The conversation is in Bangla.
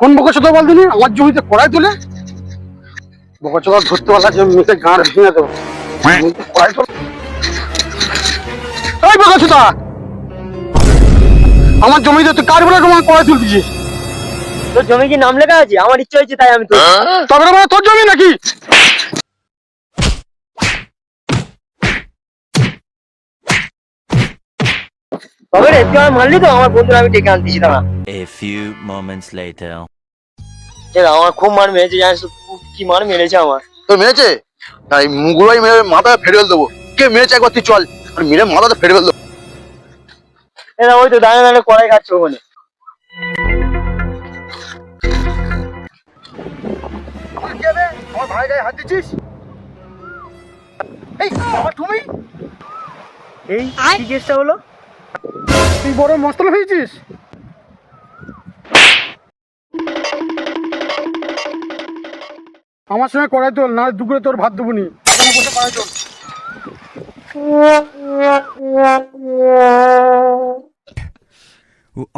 কোন বকা চোদা বল দিনি আমার জমিতে কড়াই তোলে। বকা চোদা ধরতে পারলা যে মেয়েতে গাঁড় ভেঙে দেবো। জমিতে কড়াই তোলে। এই বকা আমার জমিতে তুই কার বলে তোমার কড়াই তুলতেছিস তোর জমি কি নাম লেখা আছে? আমার ইচ্ছা হয়েছে তাই আমি তো তবে বাবা, তোর জমি নাকি? তবে রে তুই আমার মানলি তো? আমার বন্ধুরা আমি ডেকে আনতেছি দাঁড়া। A few moments later. যে আমার খুব মার মেরেছে জানিস তো, কি মার মেরেছে আমার। তো মেরেছে? এই মুগুলাই মেরে মাথায় ফেটে ফেল দেবো। কে মেরেছে একবার তুই চল আর মেরে মাথাতে ফেটে ফেল দেবো এরা ওই তো দাঁড়িয়ে দাঁড়িয়ে কড়াই খাচ্ছে ওখানে। আমার ভাই গায়ে হাত দিচ্ছিস? এই তুমি এই কি কেসটা হলো? তুই বড় মস্তল হয়েছিস? আমার সঙ্গে কড়াই তোল না দুপুরে তোর ভাত দেবো কড়াই তোল Oh,